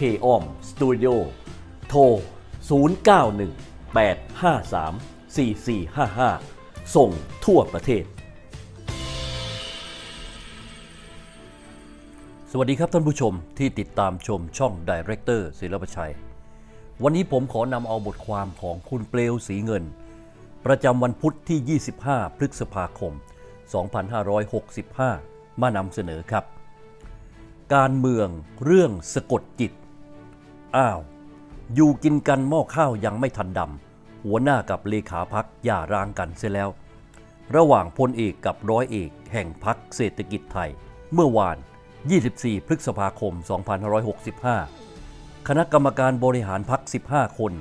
k o m Studio โทร 0918534455 ส่งทั่วประเทศ สวัสดีครับท่านผู้ชมที่ติดตามชมช่อง Director ศิลปชัย วันนี้ผมขอนำเอาบทความของคุณเปลวสีเงิน ประจำวันพุทธที่ 25 พฤษภาคม 2565 มานำเสนอครับ การเมืองเรื่องสะกดจิต อ้าว อยู่กินกันหม้อข้าวยังไม่ทันดำ หัวหน้ากับเลขาพักอย่าร้างกันเสียแล้ว ระหว่างพลเอกกับร้อยเอกแห่งพักเศรษฐกิจไทย เมื่อวาน 24 พฤษภาคม 2565 คณะกรรมการบริหารพัก 15 คน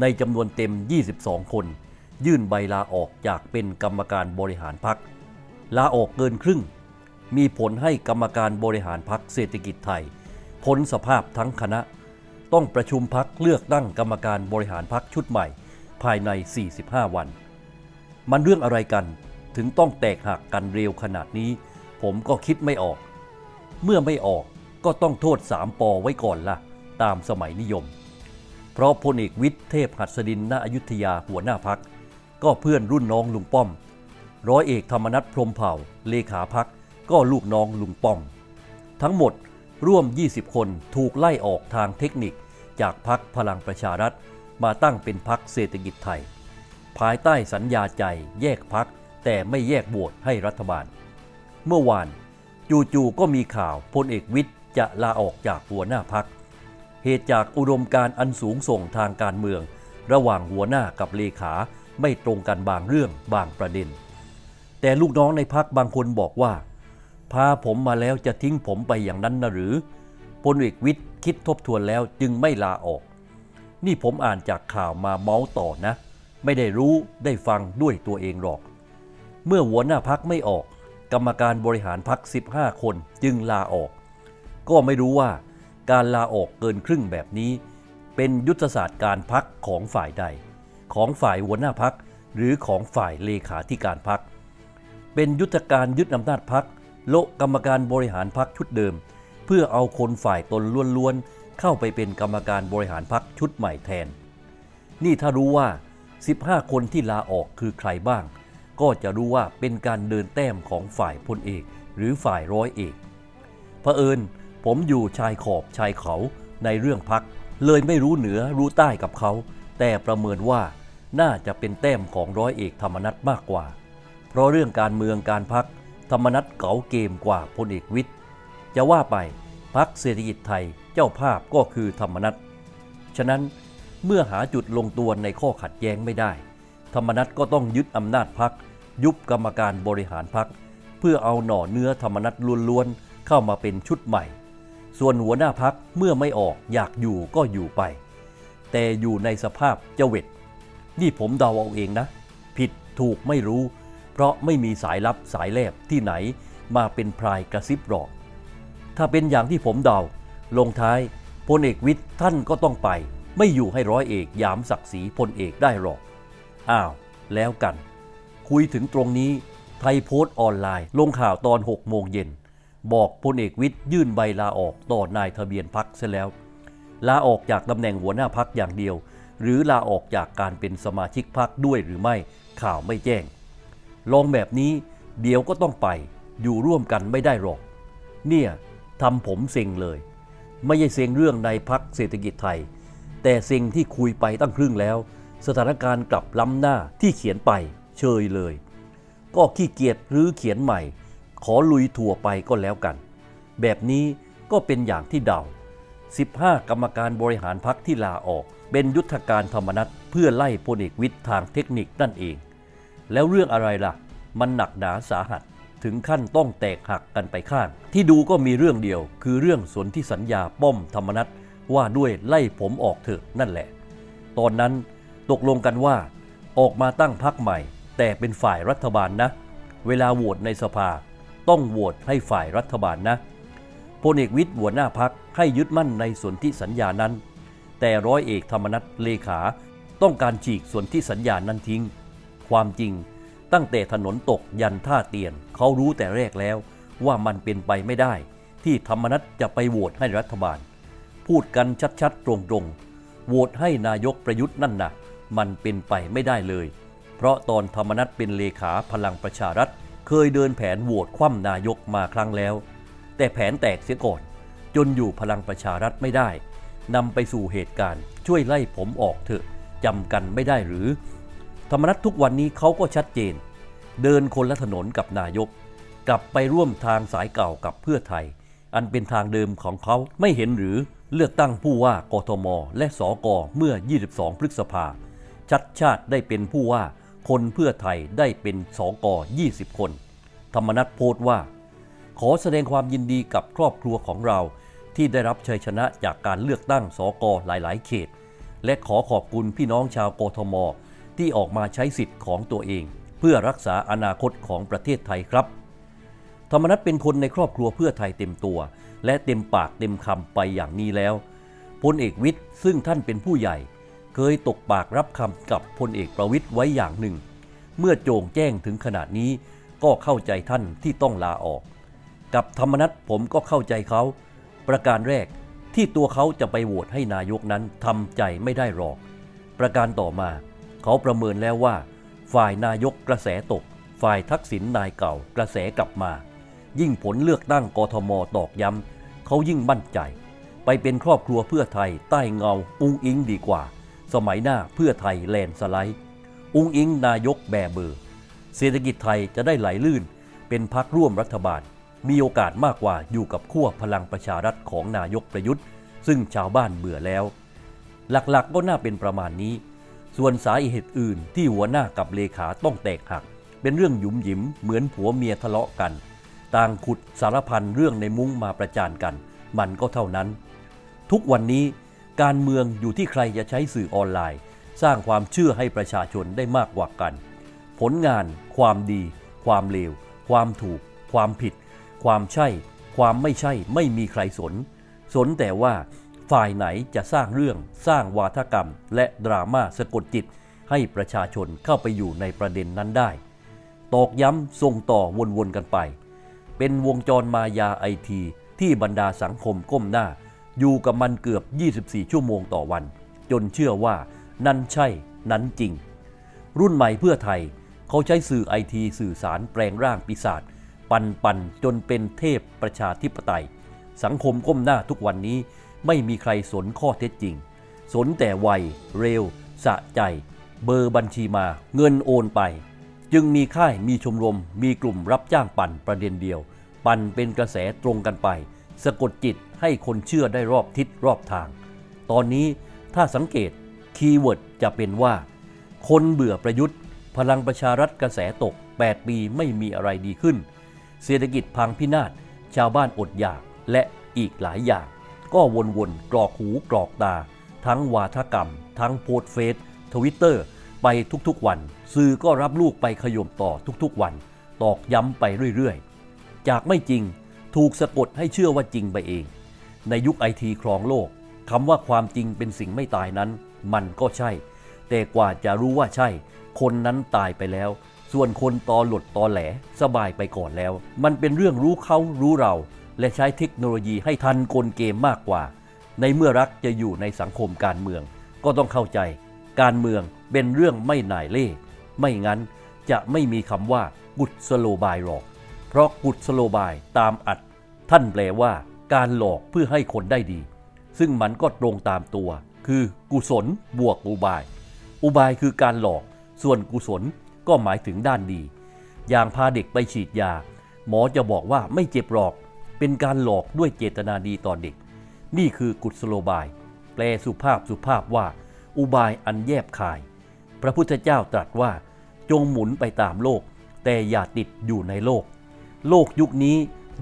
ในจำนวนเต็ม 22 คน ยื่นใบลาออกจากเป็นกรรมการบริหารพัก ลาออกเกินครึ่ง มีผลให้กรรมการบริหารพักเศรษฐกิจไทยพ้นสภาพทั้งคณะ ต้องประชุมพักเลือกตั้งกรรมการบริหารพักชุดใหม่ ภายใน 45 วัน มันเรื่องอะไรกันถึงต้องแตกหักกันเร็วขนาดนี้ ผมก็คิดไม่ออก เมื่อไม่ออกก็ต้องโทษสามปอไว้ก่อนละตามสมัยนิยม เพราะพลเอกวิทย์เทพหัสดินณอยุธยาหัวหน้าพัก ก็เพื่อนรุ่นน้องลุงป้อม ร้อยเอกธรรมนัฐพรมเผ่า เลขาพักก็ลูกน้องลุงป้อม ทั้งหมดร่วม 20 คนถูกไล่ออกทางเทคนิค จากพักพลังประชารัฐ มาตั้งเป็นพักเศรษฐกิจไทย ภายใต้สัญญาใจแยกพักแต่ไม่แยกโหวตให้รัฐบาล เมื่อวานจู่ๆก็มีข่าวพลเอกวิทย์จะลาออกจากหัวหน้าพัก เหตุจากอุดมการอันสูงส่งทางการเมือง ระหว่างหัวหน้ากับเลขาไม่ตรงกันบางเรื่องบางประเด็น แต่ลูกน้องในพักบางคนบอกว่า พาผมมาแล้วจะทิ้งผมไปอย่างนั้นนะหรือ พลเอกวิทย์คิดทบทวนแล้วจึงไม่ลาออก นี่ผมอ่านจากข่าวมาเมาส์ต่อนะ ไม่ได้รู้ได้ฟังด้วยตัวเองหรอก เมื่อหัวหน้าพักไม่ออก กรรมการบริหารพัก 15 คนจึงลาออก ก็ไม่รู้ว่าการลาออกเกินครึ่งแบบนี้ เป็นยุทธศาสตร์การพักของฝ่ายใด ของฝ่ายหัวหน้าพักหรือของฝ่ายเลขาธิการพัก เป็นยุทธการยึดอำนาจพักโละกรรมการบริหารพักชุดเดิม เพื่อเอาคนฝ่ายตนล้วนๆ เข้าไปเป็นกรรมการบริหารพักชุดใหม่แทน นี่ถ้ารู้ว่า 15 คนที่ลาออกคือใครบ้าง ก็จะรู้ว่าเป็นการเดินแต้มของฝ่ายพลเอกหรือฝ่ายร้อยเอกเผอิญผมอยู่ชายขอบชายเขาในเรื่องพัก เลยไม่รู้เหนือรู้ใต้กับเขา แต่ประเมินว่าน่าจะเป็นแต้มของร้อยเอกธรรมนัฐมากกว่า เพราะเรื่องการเมืองการพักธรรมนัฐเก๋าเกมกว่าพลเอกวิทย์ จะว่าไปพักเศรษฐกิจไทยเจ้าภาพก็คือธรรมนัฐฉะนั้นเมื่อหาจุดลงตัวในข้อขัดแย้งไม่ได้ ธรรมนัฐก็ต้องยึดอำนาจพัก ยุบกรรมการบริหารพัก เพื่อเอาหน่อเนื้อธรรมนัฐล้วนๆ เข้ามาเป็นชุดใหม่ ส่วนหัวหน้าพักเมื่อไม่ออกอยากอยู่ก็อยู่ไป แต่อยู่ในสภาพเจเวตนี่ผมเดาเอาเองนะ ผิดถูกไม่รู้ เพราะไม่มีสายลับสายแลบที่ไหนมาเป็นพรายกระซิบหรอก ถ้าเป็นอย่างที่ผมเดา ลงท้ายพลเอกวิทย์ท่านก็ต้องไป ไม่อยู่ให้ร้อยเอกยามศักดิ์ศรีพลเอกได้หรอก อ้าว แล้วกัน คุยถึงตรงนี้ ไทยโพสต์ออนไลน์ ลงข่าวตอน 6 โมงเย็น บอกพลเอกวิทย์ยื่นใบลาออกต่อนายทะเบียนพักเสียแล้ว ลาออกจากตำแหน่งหัวหน้าพักอย่างเดียว หรือลาออกจากการเป็นสมาชิกพักด้วยหรือไม่ข่าวไม่แจ้ง ลองแบบนี้เดี๋ยวก็ต้องไปอยู่ร่วมกันไม่ได้หรอก เนี่ย ทำผมเซ็งเลย ไม่ใช่เซ็งเรื่องในพักเศรษฐกิจไทย แต่เซ็งที่คุยไปตั้งครึ่งแล้ว สถานการณ์กลับล้ำหน้าที่เขียนไปเชยเลย ก็ขี้เกียจหรือเขียนใหม่ ขอลุยถั่วไปก็แล้วกัน แบบนี้ก็เป็นอย่างที่เดา 15 กรรมการบริหารพักที่ลาออก เป็นยุทธการธรรมนัตเพื่อไล่พลเอกวิทย์ทางเทคนิคนั่นเอง แล้วเรื่องอะไรล่ะ มันหนักหนาสาหัส ถึงขั้นต้องแตกหักกันไปข้าง ที่ดูก็มีเรื่องเดียว คือเรื่องสนธิสัญญาป้อมธรรมนัตว่าด้วยไล่ผมออกเถอะนั่นแหละ ตอนนั้นตกลงกันว่า ออกมาตั้งพักใหม่ แต่เป็นฝ่ายรัฐบาลนะ เวลาโหวตในสภา ต้องโหวตให้ฝ่ายรัฐบาลนะพลเอกวิทย์หัวหน้าพักให้ยึดมั่นในสนธิสัญญานั้น แต่ร้อยเอกธรรมนัฐเลขาต้องการฉีกสนธิสัญญานั้นทิ้ง ความจริง ตั้งแต่ถนนตกยันท่าเตียน เขารู้แต่แรกแล้วว่ามันเป็นไปไม่ได้ ที่ธรรมนัฐจะไปโหวตให้รัฐบาล พูดกันชัดๆ ตรงๆโหวตให้นายกประยุทธ์นั่นนะมันเป็นไปไม่ได้เลย เพราะตอนธรรมนัฐเป็นเลขาพลังประชารัฐ เคยเดินแผนโหวตคว่ำนายกมาครั้งแล้ว แต่แผนแตกเสียก่อน จนอยู่พลังประชารัฐไม่ได้นำไปสู่เหตุการณ์ ช่วยไล่ผมออกเถอะจำกันไม่ได้หรือ ธรรมนัฐทุกวันนี้เขาก็ชัดเจน เดินคนละถนนกับนายก กลับไปร่วมทางสายเก่ากับเพื่อไทย อันเป็นทางเดิมของเขาไม่เห็นหรือเลือกตั้งผู้ว่ากทม และสกเมื่อ 22 พฤษภา ชัดชาติได้เป็นผู้ว่า คนเพื่อไทยได้เป็นสก20 คน ธรรมนัฐโพสต์ว่า ขอแสดงความยินดีกับครอบครัวของเรา ที่ได้รับชัยชนะจากการเลือกตั้งสกหลาย ๆ เขต และขอขอบคุณพี่น้องชาวกทม ที่ออกมาใช้สิทธิ์ของตัวเอง เพื่อรักษาอนาคตของประเทศไทยครับ ธรรมนัฐเป็นคนในครอบครัวเพื่อไทยเต็มตัว และเต็มปากเต็มคำไปอย่างนี้แล้วพลเอกวิทย์ซึ่งท่านเป็นผู้ใหญ่ เคยตกปากรับคำกับพลเอกประวิทย์ไว้อย่างหนึ่ง เมื่อโจงแจ้งถึงขนาดนี้ก็เข้าใจท่านที่ต้องลาออก กับธรรมนัฐผมก็เข้าใจเขา ประการแรกที่ตัวเขาจะไปโหวตให้นายกนั้นทำใจไม่ได้หรอก ประการต่อมา เขาประเมินแล้วว่า ฝ่ายนายกกระแสตก ฝ่ายทักษิณนายเก่ากระแสกลับมา ยิ่งผลเลือกตั้งกทมตอกย้ำเขายิ่งมั่นใจ ไปเป็นครอบครัวเพื่อไทยใต้เงาอุ้งอิงดีกว่า สมัยหน้าเพื่อไทยแลนด์สไลด์ อุ้งอิงนายกแบเบอร์ เศรษฐกิจไทยจะได้ไหลลื่น เป็นพักร่วมรัฐบาล มีโอกาสมากกว่าอยู่กับขั้วพลังประชารัฐของนายกประยุทธ์ ซึ่งชาวบ้านเบื่อแล้ว หลักๆก็น่าเป็นประมาณนี้ ส่วนสาเหตุอื่นที่หัวหน้ากับเลขาต้องแตกหัก เป็นเรื่องหยุมหยิมเหมือนผัวเมียทะเลาะกัน ต่างขุดสารพันเรื่องในมุ้งมาประจานกัน มันก็เท่านั้น ทุกวันนี้การเมืองอยู่ที่ใครจะใช้สื่อออนไลน์ สร้างความเชื่อให้ประชาชนได้มากกว่ากัน ผลงาน ความดี ความเลว ความถูก ความผิด ความใช่ ความไม่ใช่ ไม่มีใครสน สนแต่ว่า ฝ่ายไหนจะสร้างเรื่องสร้างวาทกรรม และดราม่าสะกดจิต ให้ประชาชนเข้าไปอยู่ในประเด็นนั้นได้ ตอกย้ำส่งต่อวนๆกันไป เป็นวงจรมายาไอที ที่บรรดาสังคมก้มหน้า อยู่กับมันเกือบ 24 ชั่วโมงต่อวัน จนเชื่อว่านั่นใช่นั้นจริง รุ่นใหม่เพื่อไทย เขาใช้สื่อไอทีสื่อสารแปลงร่างปีศาจปันปันจนเป็นเทพประชาธิปไตย สังคมก้มหน้าทุกวันนี้ ไม่มีใครสนข้อเท็จจริง สนแต่ไวเร็ว สะใจ เบอร์บัญชีมา เงินโอนไป จึงมีค่ายมีชมรม มีกลุ่มรับจ้างปั่นประเด็นเดียว ปั่นเป็นกระแสตรงกันไป สะกดจิตให้คนเชื่อได้รอบทิศรอบทาง ตอนนี้ถ้าสังเกตคีย์เวิร์ดจะเป็นว่า คนเบื่อประยุทธ์ พลังประชารัฐกระแสตก 8 ปีไม่มีอะไรดีขึ้น เศรษฐกิจพังพินาศชาวบ้านอดอยากและอีกหลายอย่าง ก็วนๆกรอกหูกรอกตา ทั้งวาทกรรม ทั้งโพสเฟซทวิตเตอร์ไปทุกๆวัน สื่อก็รับลูกไปขยมต่อทุกๆวัน ตอกย้ำไปเรื่อยๆ จากไม่จริงถูกสะกดให้เชื่อว่าจริงไปเอง ในยุคไอทีครองโลกคำว่าความจริงเป็นสิ่งไม่ตายนั้น มันก็ใช่ แต่กว่าจะรู้ว่าใช่ คนนั้นตายไปแล้ว ส่วนคนตอหลดตอแหลสบายไปก่อนแล้ว มันเป็นเรื่องรู้เขารู้เรา และใช้เทคโนโลยีให้ทันกลเกมมากกว่า ในเมื่อรักจะอยู่ในสังคมการเมือง ก็ต้องเข้าใจ การเมืองเป็นเรื่องไม่หน่ายเล่ไม่งั้นจะไม่มีคำว่ากุศโลบายหรอก เพราะกุศโลบายตามอัด ท่านแปลว่า การหลอกเพื่อให้คนได้ดี ซึ่งมันก็ตรงตามตัว คือกุศลบวกอุบาย อุบายคือการหลอก ส่วนกุศลก็หมายถึงด้านดี อย่างพาเด็กไปฉีดยา หมอจะบอกว่าไม่เจ็บหรอก เป็นการหลอกด้วยเจตนาดีต่อเด็ก นี่คือกุศโลบาย แปลสุภาพสุภาพว่า อุบายอันแยบคาย พระพุทธเจ้าตรัสว่า จงหมุนไปตามโลก แต่อย่าติดอยู่ในโลก โลกยุคนี้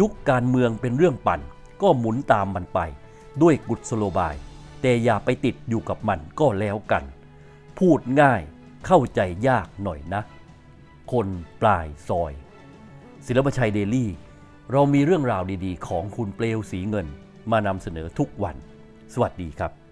ยุคการเมืองเป็นเรื่องปั่น ก็หมุนตามมันไป ด้วยกุศโลบาย แต่อย่าไปติดอยู่กับมันก็แล้วกัน พูดง่ายเข้าใจยากหน่อยนะ คนปลายซอย ศิลปชัยเดลี่ เรามีเรื่องราวดีๆ ของคุณเปลวสีเงินมานำเสนอทุกวัน สวัสดีครับ